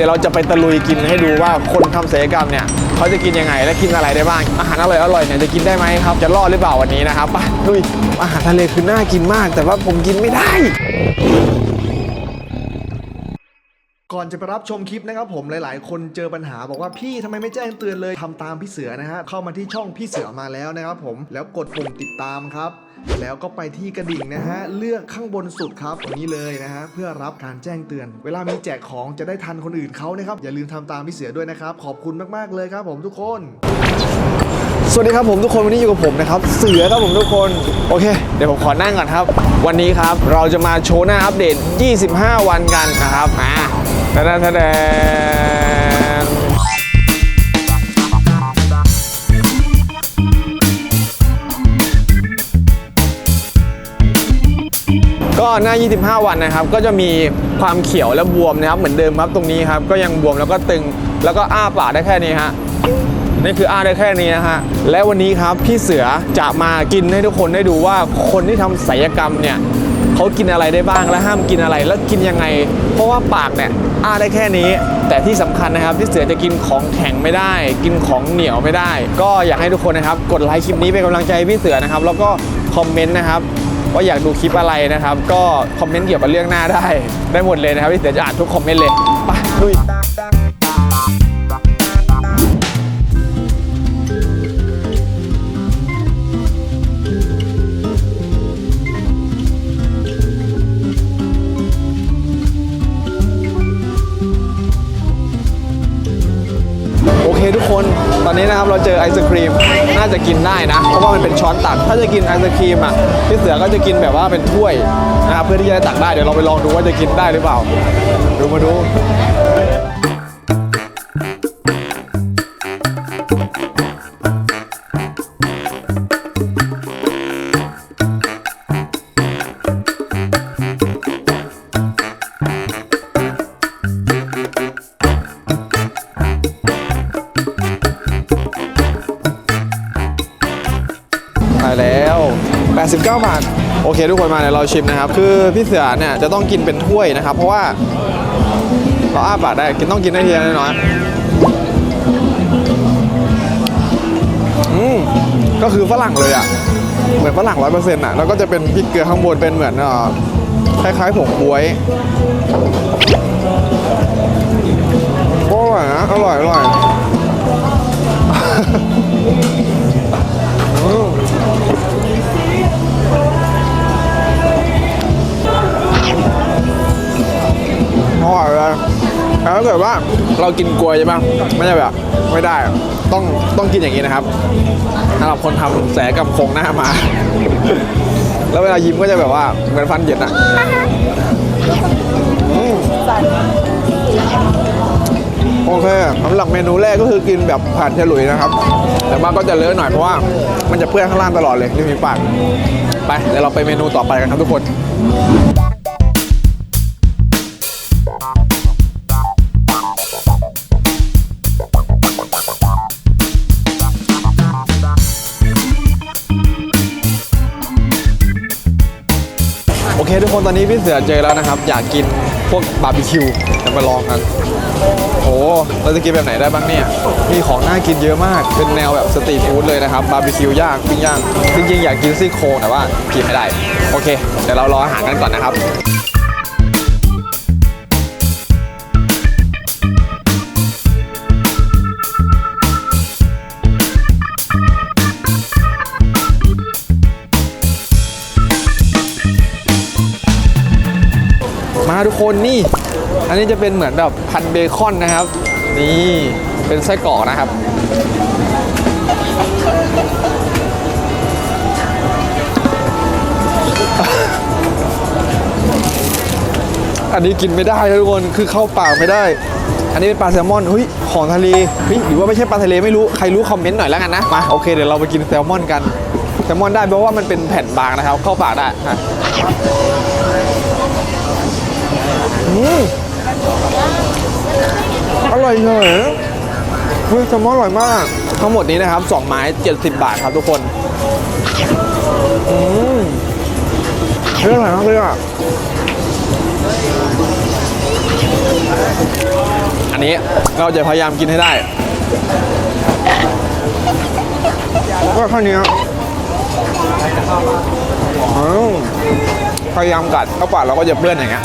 ดี๋ยวเราจะไปตะลุยกินให้ดูว่าคนทำศัลยกรรมเนี่ยเขาจะกินยังไงและกินอะไรได้บ้าง อาหารอร่อยอร่อยเนี่ยจะกินได้ไหมครับ จะรอดหรือเปล่าวันนี้นะครับไปลุยอาหารทะเลคือน่ากินมาก แต่ว่าผมกินไม่ได้ ก่อนจะไปรับชมคลิปนะครับผมหลาย ๆ คนเจอปัญหาบอกว่าพี่ทำไมไม่แจ้งเตือนเลยทำตามพี่เสือนะฮะเข้ามาที่ช่องพี่เสือมาแล้วนะครับผมแล้วกดปุ่มติดตามครับ แล้วก็ไปที่กระดิ่งนะฮะเลือกข้างบนสุดครับตรงนี้เลยนะฮะเพื่อรับการแจ้งเตือน เวลามีแจกของจะได้ทันคนอื่นเขานะครับอย่าลืมทำตามพี่เสือด้วยนะครับขอบคุณมาก ๆ เลยครับผมทุกคน สวัสดีครับผมทุกคนวันนี้อยู่กับผมนะครับ เสือครับผมทุกคนโอเค เดี๋ยวผมขอนั่งก่อนครับ วันนี้ครับเราจะมาโชว์หน้าอัปเดต 25 วันกันนะครับอ่า แทนแทนก็หน้า 25 วันนะครับ ก็จะมีความเขียวและบวมนะครับ เหมือนเดิมครับตรงนี้ครับ ก็ยังบวมแล้วก็ตึง แล้วก็อ้าปากได้แค่นี้ฮะ นี่คืออ้าได้แค่นี้นะฮะ และวันนี้ครับพี่เสือจะมากินให้ทุกคนได้ดูว่าคนที่ทำศัลยกรรมเนี่ย เขากินอะไรได้บ้างและห้ามกินอะไรแล้วกินยังไง เพราะว่าปากเนี่ยอ้าได้แค่นี้ แต่ที่สำคัญนะครับพี่เสือจะกินของแข็งไม่ได้ กินของเหนียวไม่ได้ ก็อยากให้ทุกคนนะครับกดไลค์คลิปนี้เป็นกำลังใจให้พี่เสือนะครับแล้วก็คอมเมนต์นะครับว่าอยากดูคลิปอะไรนะครับ ก็คอมเมนต์เกี่ยวกับเรื่องหน้าได้ ได้หมดเลยนะครับพี่เสือจะอ่านทุกคอมเมนต์เลยไปลุย นี้นะครับเราเจอไอศครีมน่าจะกินได้นะ เพราะว่ามันเป็นช้อนตัก ถ้าจะกินไอศครีมอะพี่เสือก็จะกินแบบว่าเป็นถ้วยนะครับเพื่อที่จะได้ตักได้เดี๋ยวเราไปลองดูว่าจะกินได้หรือเปล่าดูมาดู 89 บาท โอเค ทุกคนมาเดี๋ยวเราชิมนะครับ คือพี่เสือเนี่ยจะต้องกินเป็นถ้วยนะครับ เพราะว่าเราอ้าปากได้กินต้องกินได้ทีละน้อยอืมก็คือฝรั่งเลยอะ เหมือนฝรั่งร้อยเปอร์เซ็นต์อะ แล้วก็จะเป็นพริกเกลือข้างบนเป็นเหมือนอคล้ายๆผงบวยก็อร่อยนะ อร่อยอร่อย กิดว่าเรากินกล้วยใช่ไหมไม่ใช่แบบไม่ได้ต้องต้องกินอย่างนี้นะครับสำหรับคนทำแสกับโครงหน้ามา แล้วเวลายิ้มก็จะแบบว่าเหมือนฟันเหย็นอะอืมโอเคสำหรับเมนูแรกก็คือกินแบบผ่านฉลุยนะครับ แต่ว่าก็จะเลอะหน่อยเพราะว่ามันจะเปื้อนข้างล่างตลอดเลยที่มีปาก ไปเดี๋ยวเราไปเมนูต่อไปกันครับทุกคน ตอนนี้พี่เสือเจอแล้วนะครับ อยากกินพวกบาร์บีคิวจะมาลองกันโอ้เราจะกินแบบไหนได้บ้างเนี่ย มีของน่ากินเยอะมาก เป็นแนวแบบสตรีทฟู้ดเลยนะครับ บาร์บีคิวย่างปิ้งย่าง จริงๆอยากกินซี่โครงแต่ว่ากินไม่ได้ โอเค เดี๋ยวเรารออาหารกันก่อนนะครับ มาทุกคนนี่ อันนี้จะเป็นเหมือนแบบพันเบคอนนะครับ นี่เป็นไส้กรอกนะครับ อันนี้กินไม่ได้ทุกคนคือเข้าปากไม่ได้ อันนี้เป็นปลาแซลมอนเฮ้ยของทะเลเฮ้ยหรือว่าไม่ใช่ปลาทะเลไม่รู้ใครรู้คอมเมนต์หน่อยแล้วกันนะมาโอเคเดี๋ยวเราไปกินแซลมอนกันแซลมอนได้เพราะว่ามันเป็นแผ่นบางนะครับ เข้าปากได้ อืมอร่อยเฉยเฮ้ยแซลมอนอร่อยมาก ทั้งหมดนี้นะครับ2ไม้70บาทครับทุกคน อืมเฮ้ยอร่อยมากเลยอะอันนี้เราจะพยายามกินให้ได้ก็แค่นี้พยายามกัดเข้าปากเราก็จะเปื้อนอย่างเงี้ย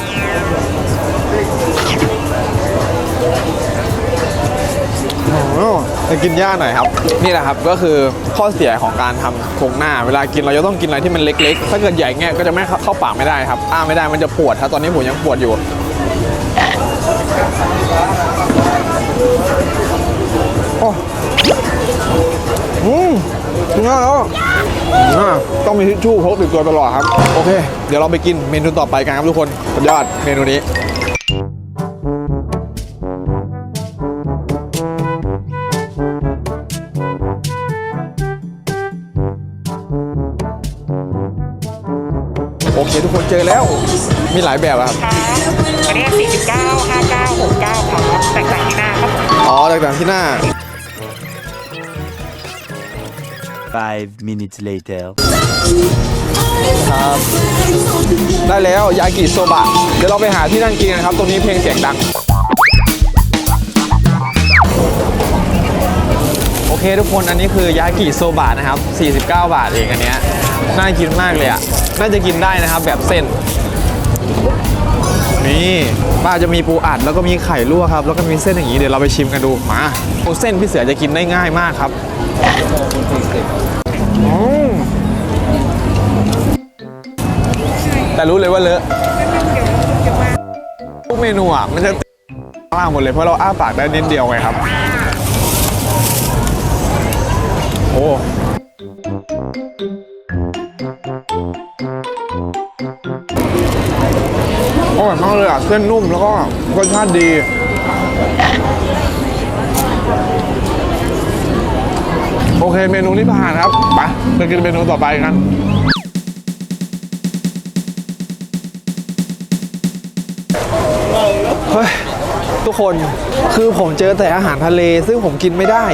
จะกินยากหน่อยครับ นี่แหละครับก็คือข้อเสียของการทำโครงหน้า เวลากินเราจะต้องกินอะไรที่มันเล็กๆ ถ้าเกิดใหญ่เงี้ยก็จะไม่เข้าเข้าปากไม่ได้ครับ อ้าไม่ได้มันจะปวดครับตอนนี้ผมยังปวดอยู่โอ้อืมง่ายแล้วอ่า ต้องมีทิชชู่พกติดตัวตลอดครับ โอเค เดี๋ยวเราไปกินเมนูต่อไปกันครับทุกคนสุดยอดเมนูนี้โอเคทุกคนเจอแล้วมีหลายแบบอะครับครับอันนี้49 59 69ครับแตกต่างที่หน้าครับผมอ๋อแตกต่างที่หน้า Five minutes later. ครับได้แล้วยากิโซบะ เดี๋ยวเราไปหาที่นั่งกินกันครับ ตรงนี้เพลงเสียงดัง โอเคทุกคนอันนี้คือยากิโซบะนะครับ 49 บาทเองอันเนี้ยน่ากินมากเลยอะ น่าจะกินได้นะครับแบบเส้น นี่ ป้าจะมีปูอัดแล้วก็มีไข่ลวกครับ แล้วก็มีเส้นอย่างนี้เดี๋ยวเราไปชิมกันดูมาโอ้เส้นพี่เสือจะกินได้ง่ายมากครับอืมแต่รู้เลยว่าเลอะทุกเมนูอะมันจะล่างหมดเลยเพราะเราอ้าปากได้นิดเดียวไงครับ โอ้อ ร่อยมากเลยอะ เส้นนุ่มแล้วก็รสชาติดีโอเคเมนูที่ผ่านครับไปไปกินเมนูต่อไปกันเฮ้ยทุกคนคือผมเจอแต่อาหารทะเล ซึ่งผมกินไม่ได้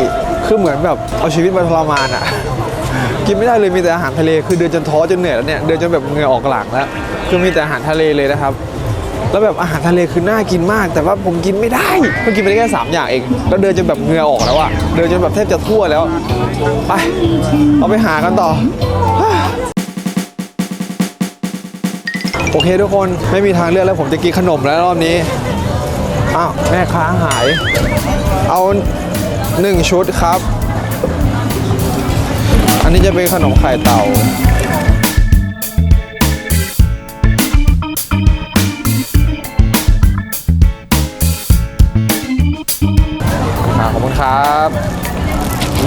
คือเหมือนแบบเอาชีวิตมาทรมานอะ่ะ กินไม่ได้เลยมีแต่อาหารทะเล คือเดินจนท้อจนเหนื่อยแล้วเนี่ยเดินจนแบบเหงื่อออกหลังแล้วคือมีแต่อาหารทะเลเลยนะครับ แล้วแบบอาหารทะเลคือน่ากินมาก แต่ว่าผมกินไม่ได้เพิ่งกินไปได้แค่สามอย่างเองแล้วเดินจนแบบเหงื่อออกแล้วอะเดินจนแบบแทบจะทั่วแล้วไปเอาไปหากันต่อโอเคทุกคนไม่มีทางเลือกแล้วผมจะกินขนมแล้วรอบนี้อ้าวแม่ค้าหาย เอาหนึ่งชุดครับ อันนี้จะเป็นขนมไข่เต่า ครับ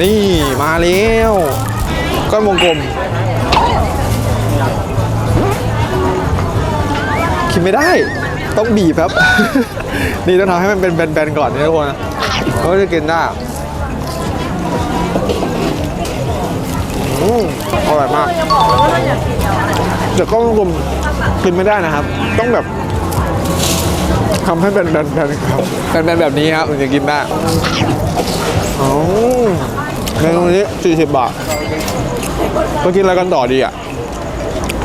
นี่มาแล้วก้อนวงกลม คิดไม่ได้ ต้องบีบครับ นี่ต้องทำให้มันเป็นแบนๆก่อนนี่ทุกคนก็จะกินได้อร่อยมากแต่ก็กลมกินไม่ได้นะครับ ต้องแบบ ทำให้เป็นแบนครับเป็นๆแบบนี้ครับถึงจะกินได้อ๋อเมนูนี้40บาทก็กินอะไรกันต่อดีอะ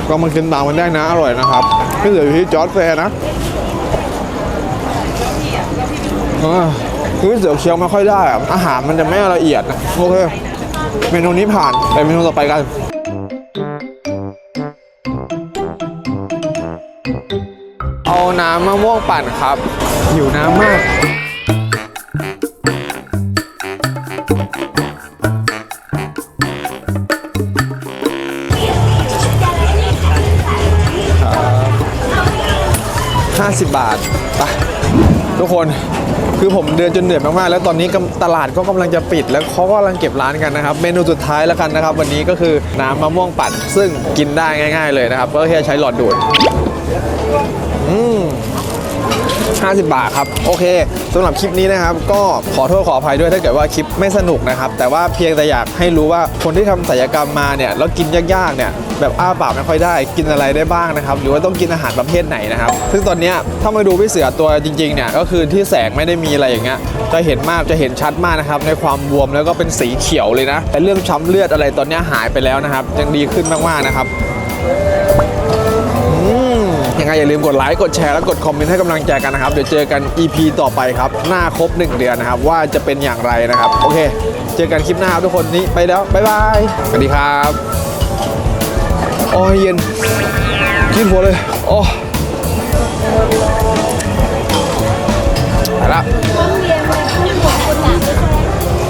ก็มากินตามกันได้นะ อร่อยนะครับพี่เหลืออยู่ที่จอร์ดแฟร์นะคือเสือเคี้ยวไม่ค่อยได้อะอาหารมันจะไม่ละเอียดนะโอเคเมนูนี้ผ่านไปเมนูต่อไปกัน เอาน้ำมะม่วงปั่นครับ หิวน้ำมาก 50 บาทไปทุกคนคือผมเดินจนเหนื่อยมากๆ แล้วตอนนี้กำตลาดก็กำลังจะปิด แล้วเขาก็กำลังเก็บร้านกันนะครับ เมนูสุดท้ายแล้วกันนะครับ วันนี้ก็คือน้ำมะม่วงปั่นซึ่งกินได้ง่าย ๆ เลยนะครับ ก็แค่ใช้หลอดดูด 50 บาทครับ โอเคสำหรับคลิปนี้นะครับ ก็ขอโทษขออภัยด้วยถ้าเกิดว่าคลิปไม่สนุกนะครับ แต่ว่าเพียงแต่อยากให้รู้ว่าคนที่ทำศัลยกรรมมาเนี่ยแล้วกินยากๆเนี่ยแบบอ้าปากไม่ค่อยได้กินอะไรได้บ้างนะครับ หรือว่าต้องกินอาหารประเภทไหนนะครับ ซึ่งตอนนี้ถ้ามาดูพี่เสือตัวจริงๆเนี่ยก็คือที่แสงไม่ได้มีอะไรอย่างเงี้ยจะเห็นมากจะเห็นชัดมากนะครับในความบวมแล้วก็เป็นสีเขียวเลยนะแต่เรื่องช้ำเลือดอะไรตอนนี้หายไปแล้วนะครับยังดีขึ้นมากๆนะครับ ไงอย่าลืมกดไลค์กดแชร์และกดคอมเมนต์ให้กำลังใจกันนะครับ เดี๋ยวเจอกัน EP ต่อไปครับ หน้าครบ 1 เดือนนะครับ ว่าจะเป็นอย่างไรนะครับ โอเค เจอกันคลิปหน้าครับทุกคนนี้ไปแล้วบ๊ายบายสวัสดีครับโอ้ยเย็นขึ้นหัวเลยโอ้ไปละ